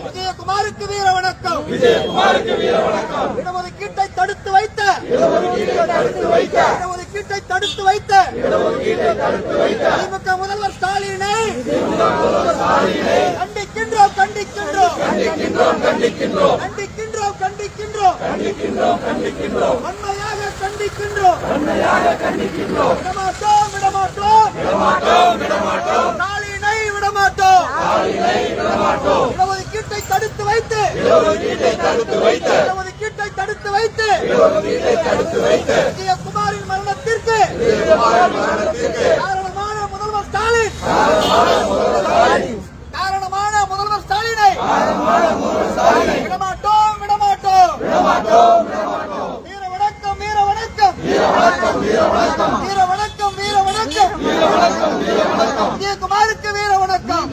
விஜயகுமாருக்கு வீர வணக்கம் விஜயகுமாருக்கு வீர வணக்கம் இடஒதுக்கீட்டை தடுத்து வைத்த. இடஒதுக்கீட்டை தடுத்து வைத்த. இடஒதுக்கீட்டை தடுத்து வைத்த இடஒதுக்கீட்டை தடுத்து வைத்த திமுக முதல்வர் ஸ்டாலினை. கண்டிக்கின்றோம் கண்டிக்கின்றோம். கண்டிக்கின்றோம் கண்டிக்கின்றோம். கண்டிக்கின்றோம் கண்டிக்கின்றோம் கண்டிக்கின்றோம் கண்டிக்கின்றோம் வன்மையாக கண்டிக்கின்றோம். வன்மையாக கண்டிக்கின்றோம் விடமாட்டோம் விடமாட்டோம் விடமாட்டோம் விடமாட்டோம் இடஒதுக்கீட்டை தடுத்து வைத்து தடுத்து வைத்து இடஒதுக்கீட்டை தடுத்து வைத்து தடுத்து வைத்து குமாரின் மரணத்திற்கு காரணமான முதல்வர் ஸ்டாலின் காரணமான முதல்வர் ஸ்டாலினை விடமாட்டோம் விடமாட்டோம் விடமாட்டோம் வீர வணக்கம் வீர வணக்கம் வீர வணக்கம் வீர வணக்கம் வீர வணக்கம்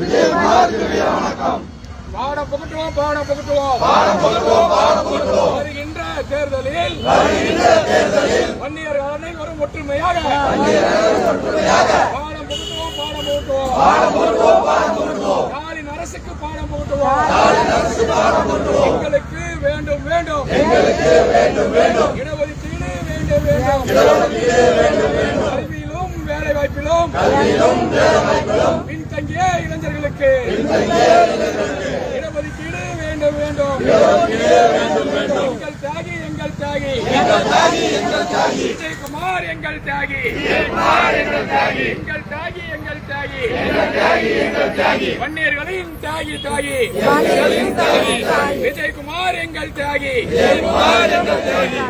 வீர வணக்கம் பாடம் புகட்டுவோம் பாடம் புகட்டுவோம் பாடம் புகட்டுவோம் பாடம் புகட்டுவோம் வருகின்ற தேர்தலில் வருகின்ற தேர்தலில் வன்னியர் அனைவரும் ஒற்றுமையாக பாடம் புகட்டுவோம் பாடம் புகட்டுவோம் பாடம் புகட்டுவோம் பாடம் புகட்டுவோம் ஸ்டாலின் அரசுக்கு பாடம் புகட்டுவோம் அரசுக்கு பாடம் புகட்டுவோம் எங்களுக்கு வேண்டும் வேண்டும். எங்களுக்கு வேண்டும் வேண்டும். இடஒதுக்கீடு வேண்டும் வேண்டும். இடஒதுக்கீடு வேண்டும் வேண்டும். கல்வியிலும் வேலை வாய்ப்பிலும் கல்வியிலும் வேலை வாய்ப்பிலும் பின்தங்கிய இளைஞர்களுக்கு வேண்டும் எங்கள் தியாகி எங்கள் தியாகி எங்கள் தியாகி எங்கள் தியாகி விஜயகுமார் எங்கள் தியாகி விஜயகுமார் எங்கள் தியாகி எங்கள் தியாகி எங்கள் தியாகி எங்கள் தியாகி எங்கள் தியாகி வன்னியர்களின் தியாகி தியாகி வன்னியர்களின் தியாகி விஜயகுமார் எங்கள் தியாகி விஜயகுமார் எங்கள் தியாகி